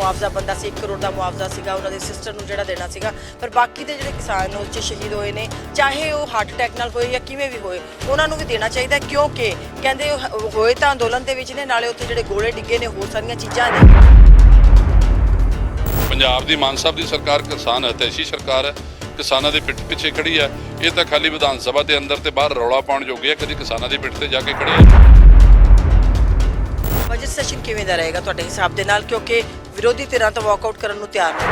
ਮੁਆਵਜ਼ਾ ਬੰਦਾ ਸੀ 1 ਕਰੋੜ ਦਾ ਮੁਆਵਜ਼ਾ ਸੀਗਾ ਉਹਨਾਂ ਦੇ ਸਿਸਟਰ ਨੂੰ ਜਿਹੜਾ ਦੇਣਾ ਸੀਗਾ। ਪਰ ਬਾਕੀ ਦੇ ਜਿਹੜੇ ਕਿਸਾਨ ਉਹ 'ਚ ਸ਼ਹੀਦ ਹੋਏ ਨੇ ਚਾਹੇ ਉਹ ਹਾਰਟ ਅਟੈਕ ਨਾਲ ਹੋਏ ਜਾਂ ਕਿਵੇਂ ਵੀ ਹੋਏ ਉਹਨਾਂ ਨੂੰ ਵੀ ਦੇਣਾ ਚਾਹੀਦਾ ਹੈ ਕਿਉਂਕਿ ਕਹਿੰਦੇ ਹੋਏ ਤਾਂ ਅੰਦੋਲਨ ਦੇ ਵਿੱਚ ਨੇ ਨਾਲੇ ਉੱਥੇ ਜਿਹੜੇ ਗੋਲੇ ਡਿੱਗੇ ਨੇ ਹੋਰ ਸਾਰੀਆਂ ਚੀਜ਼ਾਂ ਨੇ। ਪੰਜਾਬ ਦੀ ਮਾਨ ਸਾਹਿਬ ਦੀ ਸਰਕਾਰ ਕਿਸਾਨ ਹਿਤੈਸ਼ੀ ਸਰਕਾਰ ਹੈ ਕਿਸਾਨਾਂ ਦੇ ਪਿੱਠ ਪਿੱਛੇ ਖੜੀ ਹੈ। ਇਹ ਤਾਂ ਖਾਲੀ ਵਿਧਾਨ ਸਭਾ ਦੇ ਅੰਦਰ ਤੇ ਬਾਹਰ ਰੌਲਾ ਪਾਉਣ ਜੋਗੇ ਆ ਕਦੀ ਕਿਸਾਨਾਂ ਦੀ ਪਿੱਠ ਤੇ ਜਾ ਕੇ ਖੜੇ ਆ ਬਜਟ ਸੈਸ਼ਨ ਕਿਵੇਂ ਦਾ ਰਹੇਗਾ ਤੁਹਾਡੇ ਹਿਸਾਬ ਦੇ ਨਾਲ? ਕਿਉਂਕਿ ਵਿਰੋਧੀ ਧਿਰਾਂ ਤਾਂ ਵਾਕਆਊਟ ਕਰਨ ਨੂੰ ਤਿਆਰ ਨੇ।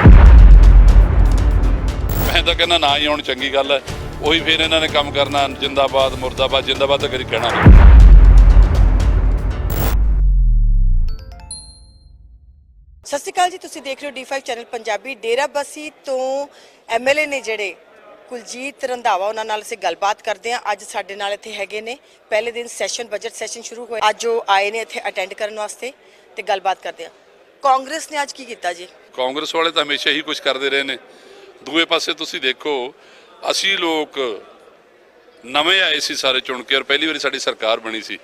ਮੈਂ ਤਾਂ ਕਹਿੰਦਾ ਨਾ ਹੀ ਆਉਣ ਚੰਗੀ ਗੱਲ ਹੈ। ਉਹੀ ਫਿਰ ਇਹਨਾਂ ਨੇ ਕੰਮ ਕਰਨਾ ਜਿੰਦਾਬਾਦ ਮੁਰਦਾਬਾਦ ਜਿੰਦਾਬਾਦ ਤਾਂ ਕਦੀ ਕਹਿਣਾ ਨਹੀਂ। ਸਤਿ ਸ਼੍ਰੀ ਅਕਾਲ ਜੀ ਤੁਸੀਂ ਦੇਖ ਰਹੇ ਹੋ D5 ਚੈਨਲ ਪੰਜਾਬੀ। ਡੇਰਾ ਬਸੀ ਤੋਂ ਐਮਐਲਏ ਨੇ ਜਿਹੜੇ ਕੁਲਜੀਤ ਰੰਧਾਵਾ ਉਹਨਾਂ ਨਾਲ ਅਸੀਂ ਗੱਲਬਾਤ ਕਰਦੇ ਹਾਂ। ਅੱਜ ਸਾਡੇ ਨਾਲ ਇੱਥੇ ਹੈਗੇ ਨੇ। ਪਹਿਲੇ ਦਿਨ ਸੈਸ਼ਨ ਬਜਟ ਸੈਸ਼ਨ ਸ਼ੁਰੂ ਹੋਇਆ ਅੱਜ ਉਹ ਆਏ ਨੇ ਇੱਥੇ ਅਟੈਂਡ ਕਰਨ ਵਾਸਤੇ ਤੇ ਗੱਲਬਾਤ ਕਰਦੇ ਹਾਂ। ਕਾਂਗਰਸ ਨੇ ਅੱਜ ਕੀ ਕੀਤਾ ਜੀ? ਕਾਂਗਰਸ ਵਾਲੇ ਤਾਂ ਹਮੇਸ਼ਾ ਹੀ ਕੁਝ ਕਰਦੇ ਰਹੇ ਨੇ। ਦੂਏ ਪਾਸੇ ਤੁਸੀਂ ਦੇਖੋ, ਅਸੀਂ ਲੋਕ ਨਵੇਂ ਆਏ ਸੀ ਸਾਰੇ ਚੁਣ ਕੇ ਔਰ ਪਹਿਲੀ ਵਾਰੀ ਸਾਡੀ ਸਰਕਾਰ ਬਣੀ ਸੀ।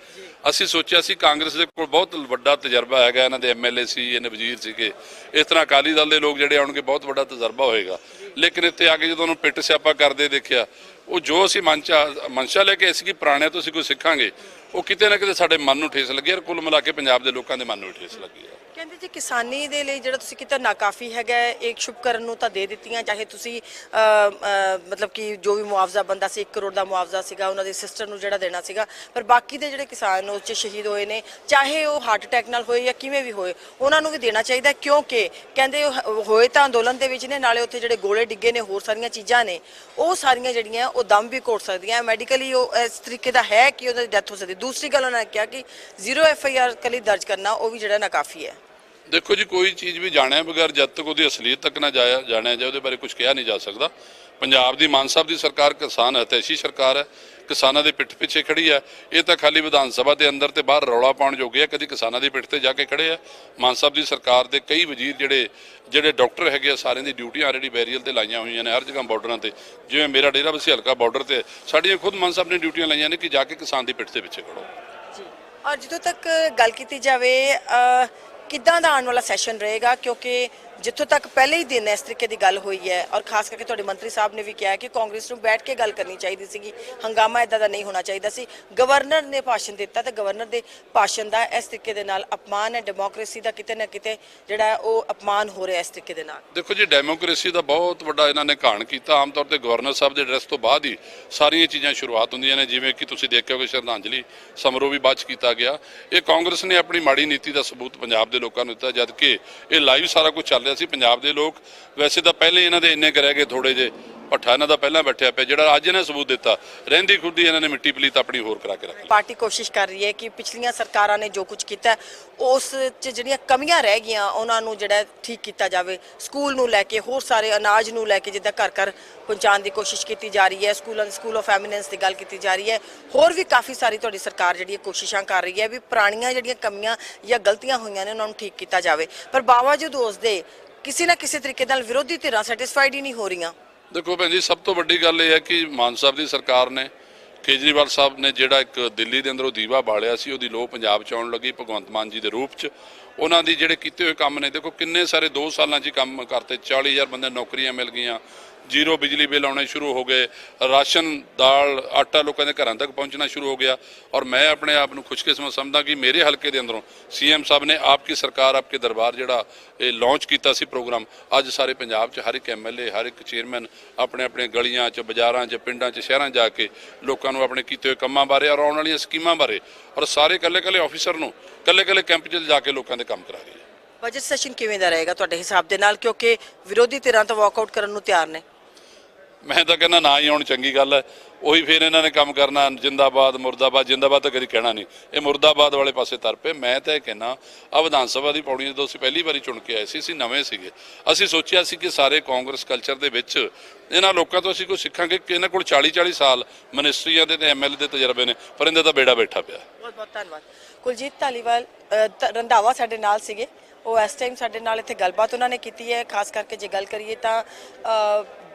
ਅਸੀਂ ਸੋਚਿਆ ਸੀ ਕਾਂਗਰਸ ਦੇ ਕੋਲ ਬਹੁਤ ਵੱਡਾ ਤਜਰਬਾ ਹੈਗਾ, ਇਹਨਾਂ ਦੇ ਐਮਐਲਏ ਸੀ, ਇਹਨੇ ਵਜ਼ੀਰ ਸੀਗੇ। ਇਸ ਤਰ੍ਹਾਂ ਅਕਾਲੀ ਦਲ ਦੇ ਲੋਕ ਜਿਹੜੇ ਆਉਣਗੇ, ਬਹੁਤ ਵੱਡਾ ਤਜਰਬਾ ਹੋਏਗਾ। ਲੇਕਿਨ ਇੱਥੇ ਆ ਕੇ ਜਦੋਂ ਉਹਨੂੰ ਪਿੱਟ ਸਿਆਪਾ ਕਰਦੇ ਦੇਖਿਆ, ਉਹ ਜੋ ਅਸੀਂ ਮਨਚਾ, ਮਨਸ਼ਾ ਲੈ ਕੇ ਅਸੀਂ ਕਿ ਪੁਰਾਣਿਆਂ ਤੋਂ ਅਸੀਂ ਕੁਝ ਸਿੱਖਾਂਗੇ, ਉਹ ਕਿਤੇ ਨਾ ਕਿਤੇ ਸਾਡੇ ਮਨ ਨੂੰ ਠੇਸ ਲੱਗੀ ਔਰ ਕੁੱਲ ਮਿਲਾ ਕੇ ਪੰਜਾਬ ਦੇ ਲੋਕਾਂ ਦੇ ਮਨ ਨੂੰ ਠੇਸ ਲੱਗੀ ਹੈ। ਕਹਿੰਦੇ ਜੀ ਕਿਸਾਨੀ ਦੇ ਲਈ ਜਿਹੜਾ ਤੁਸੀਂ ਕੀਤਾ ਨਾਕਾਫੀ ਹੈਗਾ ਇੱਕ ਸ਼ੁਭ ਨੂੰ ਤਾਂ ਦੇ ਦਿੱਤੀਆਂ, ਚਾਹੇ ਤੁਸੀਂ ਮਤਲਬ ਕਿ ਜੋ ਵੀ ਮੁਆਵਜ਼ਾ ਬੰਦਾ ਸੀ 1 ਕਰੋੜ ਦਾ ਮੁਆਵਜ਼ਾ ਸੀਗਾ, ਉਹਨਾਂ ਦੀ ਸਿਸਟਰ ਨੂੰ ਜਿਹੜਾ ਦੇਣਾ ਸੀਗਾ, ਪਰ ਬਾਕੀ ਦੇ ਜਿਹੜੇ ਕਿਸਾਨ ਉਹ 'ਚ ਸ਼ਹੀਦ ਹੋਏ ਨੇ, ਚਾਹੇ ਉਹ ਹਾਰਟ ਅਟੈਕ ਨਾਲ ਹੋਏ ਜਾਂ ਕਿਵੇਂ ਵੀ ਹੋਏ, ਉਹਨਾਂ ਨੂੰ ਵੀ ਦੇਣਾ ਚਾਹੀਦਾ ਕਿਉਂਕਿ ਕਹਿੰਦੇ ਹੋਏ ਤਾਂ ਅੰਦੋਲਨ ਦੇ ਵਿੱਚ ਨੇ, ਨਾਲੇ ਉੱਥੇ ਜਿਹੜੇ ਗੋਲੇ ਡਿੱਗੇ ਨੇ, ਹੋਰ ਸਾਰੀਆਂ ਚੀਜ਼ਾਂ ਨੇ, ਉਹ ਸਾਰੀਆਂ ਜਿਹੜੀਆਂ ਉਹ ਦਮ ਵੀ ਘੋਟ ਸਕਦੀਆਂ। ਮੈਡੀਕਲੀ ਉਹ ਇਸ ਤਰੀਕੇ ਦਾ ਹੈ ਕਿ ਉਹਦੀ ਡੈਥ ਹੋ ਸਕਦੀ। ਦੂਸਰੀ ਗੱਲ ਉਹਨਾਂ ਨੇ ਕਿਹਾ ਕਿ ਜ਼ੀਰੋ ਐਫ ਆਈ ਆਰ ਕਲੀ ਦਰਜ ਕਰਨਾ, ਉਹ ਵੀ ਜਿਹੜਾ ਨਾਕਾਫੀ ਹੈ। ਦੇਖੋ ਜੀ, ਕੋਈ ਚੀਜ਼ ਵੀ ਜਾਣਿਆ ਬਗੈਰ ਜਦ ਤੱਕ ਉਹਦੀ ਅਸਲੀਅਤ ਤੱਕ ਨਾ ਜਾਇਆ ਜਾਣਿਆ ਜਾਏ, ਉਹਦੇ ਬਾਰੇ ਕੁਝ ਕਿਹਾ ਨਹੀਂ ਜਾ ਸਕਦਾ। ਪੰਜਾਬ ਦੀ ਮਾਨ ਸਾਹਿਬ ਦੀ ਸਰਕਾਰ ਕਿਸਾਨ ਹਿਤੈਸ਼ੀ ਸਰਕਾਰ ਹੈ। ਕਿਸਾਨਾਂ ਦੇ ਪਿੱਠ ਪਿੱਛੇ ਖੜੀ ਹੈ ਇਹ ਤਾਂ ਖਾਲੀ ਵਿਧਾਨ ਸਭਾ ਦੇ ਅੰਦਰ ਤੇ ਬਾਹਰ ਰੌਲਾ ਪਾਉਣ ਜੋਗੇ ਆ, ਕਦੀ ਕਿਸਾਨਾਂ ਦੇ ਪਿੱਠ ਤੇ ਜਾ ਕੇ ਖੜੇ ਆ। ਮਾਨ ਸਾਹਿਬ ਦੀ ਸਰਕਾਰ ਦੇ ਕਈ ਵਜ਼ੀਰ ਜਿਹੜੇ ਜਿਹੜੇ ਡਾਕਟਰ ਹੈਗੇ ਆ, ਸਾਰਿਆਂ ਦੀ ਡਿਊਟੀਆਂ ਆਲਰੇਡੀ ਬੈਰੀਅਲ ਤੇ ਲਾਈਆਂ ਹੋਈਆਂ ਨੇ, ਹਰ ਜਗ੍ਹਾ ਬਾਰਡਰਾਂ ਤੇ। ਜਿਵੇਂ ਮੇਰਾ ਡੇਰਾ ਬਸੀ ਹਲਕਾ ਬਾਰਡਰ ਤੇ, ਸਾਡੀਆਂ ਖੁਦ ਮਾਨ ਸਾਹਿਬ ਨੇ ਡਿਊਟੀਆਂ ਲਾਈਆਂ ਨੇ ਕਿ ਜਾ ਕੇ ਕਿਸਾਨ ਦੀ ਪਿੱਠ ਦੇ ਪਿੱਛੇ ਖੜੋ। ਜੀ। ਔਰ ਜਿੱਥੋਂ ਤੱਕ ਗੱਲ ਕੀਤੀ ਜਾਵੇ ਕਿੱਦਾਂ ਦਾ ਆਉਣ ਵਾਲਾ ਸੈਸ਼ਨ ਰਹੇਗਾ? ਕਿਉਂਕਿ ਜਿੱਥੋਂ ਤੱਕ ਪਹਿਲੇ ਹੀ ਦਿਨ ਇਸ ਤਰੀਕੇ ਦੀ ਗੱਲ ਹੋਈ ਹੈ ਔਰ ਖਾਸ ਕਰਕੇ ਤੁਹਾਡੇ ਮੰਤਰੀ ਸਾਹਿਬ ਨੇ ਵੀ ਕਿਹਾ ਕਿ ਕਾਂਗਰਸ ਨੂੰ ਬੈਠ ਕੇ ਗੱਲ ਕਰਨੀ ਚਾਹੀਦੀ ਸੀਗੀ, ਹੰਗਾਮਾ ਇਦਾਂ ਦਾ ਨਹੀਂ ਹੋਣਾ ਚਾਹੀਦਾ ਸੀ। ਗਵਰਨਰ ਨੇ ਭਾਸ਼ਣ ਦਿੱਤਾ ਤੇ ਗਵਰਨਰ ਦੇ ਭਾਸ਼ਣ ਦਾ ਇਸ ਤਰੀਕੇ ਦੇ ਨਾਲ ਅਪਮਾਨ ਹੈ, ਡੈਮੋਕ੍ਰੇਸੀ ਦਾ ਕਿਤੇ ਨਾ ਕਿਤੇ ਜਿਹੜਾ ਉਹ ਅਪਮਾਨ ਹੋ ਰਿਹਾ ਇਸ ਤਰੀਕੇ ਦੇ ਨਾਲ। ਦੇਖੋ ਜੀ, ਡੈਮੋਕ੍ਰੇਸੀ ਦਾ ਬਹੁਤ ਵੱਡਾ ਇਹਨਾਂ ਨੇ ਘਾਣ ਕੀਤਾ। ਆਮ ਤੌਰ ਤੇ ਗਵਰਨਰ ਸਾਹਿਬ ਦੇ ਐਡਰੈਸ ਤੋਂ ਬਾਅਦ ਹੀ ਸਾਰੀਆਂ ਚੀਜ਼ਾਂ ਸ਼ੁਰੂਆਤ ਹੁੰਦੀਆਂ ਨੇ, ਜਿਵੇਂ ਕਿ ਤੁਸੀਂ ਦੇਖਿਆ ਹੋਵੇ ਸ਼ਰਧਾਂਜਲੀ ਸਮਾਰੋਹ ਵੀ ਬਾਅਦ 'ਚ ਕੀਤਾ ਗਿਆ। ਇਹ ਕਾਂਗਰਸ ਨੇ ਆਪਣੀ ਮਾੜੀ ਨੀਤੀ ਦਾ ਸਬੂਤ ਪੰਜਾਬ ਦੇ ਲੋਕਾਂ ਨੂੰ ਦਿੱਤਾ, ਜਦਕਿ ਇਹ ਲਾਈਵ ਸਾਰਾ ਕੁਝ ਚੱਲ ਰਿਹਾ ਸੀ, ਪੰਜਾਬ ਦੇ ਲੋਕ, ਵੈਸੇ ਤਾਂ ਪਹਿਲੇ ਇਹਨਾਂ ਦੇ ਇੰਨੇ ਕੁ ਰਹਿ ਗਏ ਥੋੜੇ ਜੇ ਭੱਠਾ ਇਹਨਾਂ ਦਾ ਪਹਿਲਾਂ ਬੈਠਿਆ ਪਿਆ, ਜਿਹੜਾ ਅੱਜ ਇਹਨੇ ਸਬੂਤ ਦਿੱਤਾ, ਰਹਿੰਦੀ ਖੁੱਦੀ ਇਹਨਾਂ ਨੇ ਮਿੱਟੀ ਪਲੀਤ ਆਪਣੀ ਹੋਰ ਕਰਾ ਕੇ ਰੱਖ ਲਈ। ਪਾਰਟੀ ਕੋਸ਼ਿਸ਼ ਕਰ ਰਹੀ ਹੈ ਕਿ ਪਿਛਲੀਆਂ ਸਰਕਾਰਾਂ ਨੇ ਜੋ ਕੁਝ ਕੀਤਾ ਉਸ 'ਚ ਜਿਹੜੀਆਂ ਕਮੀਆਂ ਰਹਿ ਗਈਆਂ, ਉਹਨਾਂ ਨੂੰ ਜਿਹੜਾ ਠੀਕ ਕੀਤਾ ਜਾਵੇ। ਸਕੂਲ ਨੂੰ ਲੈ ਕੇ, ਹੋਰ ਸਾਰੇ ਅਨਾਜ ਨੂੰ ਲੈ ਕੇ ਜਿੱਦਾਂ ਘਰ ਘਰ ਪਹੁੰਚਾਉਣ ਦੀ ਕੋਸ਼ਿਸ਼ ਕੀਤੀ ਜਾ ਰਹੀ ਹੈ, ਸਕੂਲਾਂ ਸਕੂਲ ਆਫ ਐਮੀਨੈਂਸ ਦੀ ਗੱਲ ਕੀਤੀ ਜਾ ਰਹੀ ਹੈ। ਹੋਰ ਵੀ ਕਾਫੀ ਸਾਰੀ ਤੁਹਾਡੀ ਸਰਕਾਰ ਜਿਹੜੀ ਕੋਸ਼ਿਸ਼ਾਂ ਕਰ ਰਹੀ ਹੈ ਵੀ ਪੁਰਾਣੀਆਂ ਜਿਹੜੀਆਂ ਕਮੀਆਂ ਜਾਂ ਗਲਤੀਆਂ ਹੋਈਆਂ ਨੇ, ਉਹਨਾਂ ਨੂੰ ਠੀਕ ਕੀਤਾ ਜਾਵੇ। ਪਰ ਬਾਵਜੂਦ ਉਸ ਦੇ ਕਿਸੇ ਨਾ ਕਿਸੇ ਤਰੀਕੇ ਨਾਲ ਵਿਰੋਧੀ ਧਿਰਾਂ ਸੈਟੀਸਫਾਈਡ ਹੀ ਨਹੀਂ ਹੋ ਰਹੀਆਂ। ਦੇਖੋ ਭੈਣ ਜੀ, ਸਭ ਤੋਂ ਵੱਡੀ ਗੱਲ ਇਹ ਹੈ ਕਿ ਮਾਨ ਸਾਹਿਬ ਦੀ ਸਰਕਾਰ ਨੇ ਕੇਜਰੀਵਾਲ ਸਾਹਿਬ ਨੇ ਜਿਹੜਾ ਇੱਕ ਦਿੱਲੀ ਦੇ ਅੰਦਰੋਂ ਦੀਵਾ ਬਾਲਿਆ ਸੀ, ਉਹਦੀ ਲੋ ਪੰਜਾਬ ਚ ਆਉਣ ਲੱਗੀ ਭਗਵੰਤ ਮਾਨ ਜੀ ਦੇ ਰੂਪ ਚ। ਉਹਨਾਂ ਦੀ ਜਿਹੜੇ ਕੀਤੇ ਹੋਏ ਕੰਮ ਨੇ, ਦੇਖੋ ਕਿੰਨੇ ਸਾਰੇ 2 ਸਾਲਾਂ 'ਚ ਹੀ ਕੰਮ ਕਰਤੇ 40000 ਬੰਦੇ ਨੂੰ ਨੌਕਰੀਆਂ ਮਿਲ ਗਈਆਂ ਜ਼ੀਰੋ ਬਿਜਲੀ ਬਿੱਲ ਆਉਣੇ ਸ਼ੁਰੂ ਹੋ ਗਏ, ਰਾਸ਼ਨ, ਦਾਲ, ਆਟਾ ਲੋਕਾਂ ਦੇ ਘਰਾਂ ਤੱਕ ਪਹੁੰਚਣਾ ਸ਼ੁਰੂ ਹੋ ਗਿਆ ਔਰ ਮੈਂ ਆਪਣੇ ਆਪ ਨੂੰ ਖੁਸ਼ਕਿਸਮਤ ਸਮਝਦਾ ਕਿ ਮੇਰੇ ਹਲਕੇ ਦੇ ਅੰਦਰੋਂ ਸੀਐਮ ਸਾਹਿਬ ਨੇ ਆਪਕੀ ਸਰਕਾਰ, ਆਪਕੇ ਦਰਬਾਰ ਜਿਹੜਾ ਇਹ ਲਾਂਚ ਕੀਤਾ ਸੀ ਪ੍ਰੋਗਰਾਮ, ਅੱਜ ਸਾਰੇ ਪੰਜਾਬ 'ਚ ਹਰ ਇੱਕ ਐਮਐਲਏ ਹਰ ਇੱਕ ਚੇਅਰਮੈਨ ਆਪਣੇ ਆਪਣੇ ਗਲੀਆਂ 'ਚ, ਬਾਜ਼ਾਰਾਂ 'ਚ, ਪਿੰਡਾਂ 'ਚ, ਸ਼ਹਿਰਾਂ 'ਚ ਜਾ ਕੇ ਲੋਕਾਂ ਨੂੰ ਆਪਣੇ ਕੀਤੇ ਹੋਏ ਕੰਮਾਂ ਬਾਰੇ ਔਰ ਆਉਣ ਵਾਲੀਆਂ ਸਕੀਮਾਂ ਬਾਰੇ ਔਰ ਸਾਰੇ ਕੱਲੇ-ਕੱਲੇ ਆਫੀਸਰ ਨੂੰ ਕੱਲੇ-ਕੱਲੇ ਕੈਂਪ 'ਚ ਜਾ ਕੇ ਲੋਕਾਂ ਦੇ ਕੰਮ ਕਰਾ ਰਹੀ ਹੈ। ਬਜਟ ਸੈਸ਼ਨ ਕਿਵੇਂ ਦਾ ਰਹੇਗਾ ਤੁਹਾਡੇ ਹਿਸਾਬ ਦੇ ਨਾਲ? ਕਿਉਂਕਿ ਵਿਰੋਧੀ ਧਿਰਾਂ ਤਾਂ ਵਾਕਆਊਟ ਕਰਨ ਨੂੰ ਤਿਆਰ ਨੇ। ਮੈਂ ਤਾਂ ਕਹਿੰਦਾ ਨਾ ਹੀ ਆਉਣ, ਚੰਗੀ ਗੱਲ ਹੈ। ਉਹੀ ਫਿਰ ਇਹਨਾਂ ਨੇ ਕੰਮ ਕਰਨਾ, ਜਿੰਦਾਬਾਦ, ਮੁਰਦਾਬਾਦ, ਜਿੰਦਾਬਾਦ ਤਾਂ ਕਦੀ ਕਹਿਣਾ ਨਹੀਂ। ਇਹ ਮੁਰਦਾਬਾਦ ਵਾਲੇ ਪਾਸੇ ਤਰ ਪਏ। ਮੈਂ ਤਾਂ ਇਹ ਕਹਿਣਾ ਆ ਵਿਧਾਨ ਸਭਾ ਦੀ ਪੌੜੀ ਜਦੋਂ ਅਸੀਂ ਪਹਿਲੀ ਵਾਰੀ ਚੁਣ ਕੇ ਆਏ ਸੀ, ਅਸੀਂ ਨਵੇਂ ਸੀਗੇ। ਅਸੀਂ ਸੋਚਿਆ ਸੀ ਕਿ ਸਾਰੇ ਕਾਂਗਰਸ ਕਲਚਰ ਦੇ ਵਿੱਚ ਇਹਨਾਂ ਲੋਕਾਂ ਤੋਂ ਅਸੀਂ ਕੁਝ ਸਿੱਖਾਂਗੇ ਕਿ ਇਹਨਾਂ ਕੋਲ 40 40 ਸਾਲ ਮਿਨਿਸਟਰੀਆਂ ਦੇ ਤੇ ਐਮਐਲਏ ਦੇ ਤਜਰਬੇ ਨੇ, ਪਰ ਇਹਨਾਂ ਦਾ ਬੇੜਾ ਬੈਠਾ ਪਿਆ। ਬਹੁਤ ਬਹੁਤ ਧੰਨਵਾਦ। ਕੁਲਜੀਤ ਧਾਲੀਵਾਲ ਰੰਧਾਵਾ ਸਾਡੇ ਨਾਲ ਸੀਗੇ। ਉਹ ਇਸ ਟਾਈਮ ਸਾਡੇ ਨਾਲ ਇੱਥੇ ਗੱਲਬਾਤ ਉਹਨਾਂ ਨੇ ਕੀਤੀ ਹੈ। ਖਾਸ ਕਰਕੇ ਜੇ ਗੱਲ ਕਰੀਏ ਤਾਂ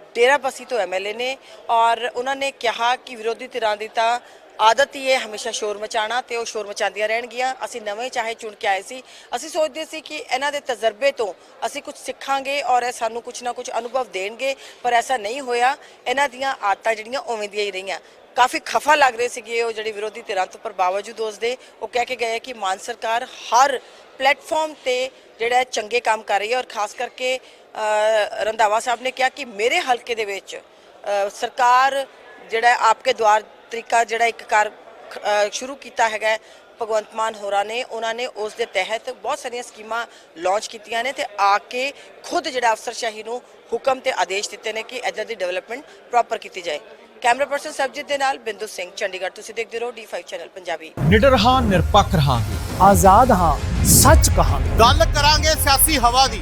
ਅ, ਡੇਰਾ ਬਸੀ ਤੋਂ ਐਮਐਲਏ ਨੇ ਔਰ ਉਹਨਾਂ ਨੇ ਕਿਹਾ ਕਿ ਵਿਰੋਧੀ ਧਿਰਾਂ ਦੀ ਤਾਂ ਆਦਤ ਹੀ ਹੈ ਹਮੇਸ਼ਾ ਸ਼ੋਰ ਮਚਾਉਣਾ ਤੇ ਉਹ ਸ਼ੋਰ ਮਚਾਉਂਦੀਆਂ ਰਹਿਣਗੀਆਂ ਅਸੀਂ ਨਵੇਂ ਚਾਹੇ ਚੁਣ ਕੇ ਆਏ ਸੀ ਅਸੀਂ ਸੋਚਦੇ ਸੀ ਕਿ ਇਹਨਾਂ ਦੇ ਤਜਰਬੇ ਤੋਂ ਅਸੀਂ ਕੁਝ ਸਿੱਖਾਂਗੇ ਔਰ ਇਹ ਸਾਨੂੰ ਕੁਝ ਨਾ ਕੁਝ ਅਨੁਭਵ ਦੇਣਗੇ ਪਰ ਐਸਾ ਨਹੀਂ ਹੋਇਆ ਇਹਨਾਂ ਦੀਆਂ ਆਦਤਾਂ ਜਿਹੜੀਆਂ ਉਵੇਂ ਦੀਆਂ ਹੀ ਰਹੀਆਂ ਕਾਫੀ ਖਫਾ ਲੱਗ ਰਹੇ ਸੀਗੇ ਉਹ ਜਿਹੜੇ ਵਿਰੋਧੀ ਧਿਰਾਂ ਤੋਂ ਪਰ ਬਾਵਜੂਦ ਉਸ ਦੇ ਉਹ ਕਹਿ ਕੇ ਗਏ ਕਿ ਮਾਨ ਸਰਕਾਰ ਹਰ ਪਲੇਟਫਾਰਮ ਤੇ ਜਿਹੜਾ ਚੰਗੇ ਕੰਮ ਕਰ ਰਹੀ ਹੈ ਔਰ ਖਾਸ ਕਰਕੇ ਰੰਧਾਵਾ ਸਾਹਿਬ ਨੇ ਕਿਹਾ ਕਿ ਮੇਰੇ ਹਲਕੇ ਦੇ ਵਿੱਚ ਸਰਕਾਰ ਜਿਹੜਾ ਆਪਕੇ ਦੁਆਰ ਤਰੀਕਾ ਜਿਹੜਾ ਇੱਕ ਕਾਰ ਸ਼ੁਰੂ ਕੀਤਾ ਹੈਗਾ ਭਗਵੰਤ ਮਾਨ ਹੋਰਾਂ ਨੇ ਉਹਨਾਂ ਨੇ ਉਸ ਦੇ ਤਹਿਤ ਬਹੁਤ ਸਾਰੀਆਂ ਸਕੀਮਾਂ ਲਾਂਚ ਕੀਤੀਆਂ ਨੇ ਤੇ ਆ ਕੇ ਖੁਦ ਜਿਹੜਾ ਅਫਸਰਸ਼ਾਹੀ ਨੂੰ ਹੁਕਮ ਤੇ ਆਦੇਸ਼ ਦਿੱਤੇ ਨੇ ਕਿ ਇਦਾਂ ਦੀ ਡਿਵੈਲਪਮੈਂਟ ਪ੍ਰੋਪਰ ਕੀਤੀ ਜਾਏ। ਕੈਮਰਾ ਪਰਸਨ ਸਰਬਜੀਤ ਦੇ ਨਾਲ ਬਿੰਦੂ ਸਿੰਘ ਚੰਡੀਗੜ੍ਹ। ਤੁਸੀਂ ਦੇਖਦੇ ਰਹੋ D5 ਚੈਨਲ ਪੰਜਾਬੀ। ਨਿਡਰ ਹਾਂ ਨਿਰਪੱਖ ਰਹਾਂਗੇ। ਆਜ਼ਾਦ ਹਾਂ ਸੱਚ ਕਹਾਂਗੇ। ਗੱਲ ਕਰਾਂਗੇ ਸਿਆਸੀ ਹਵਾ ਦੀ।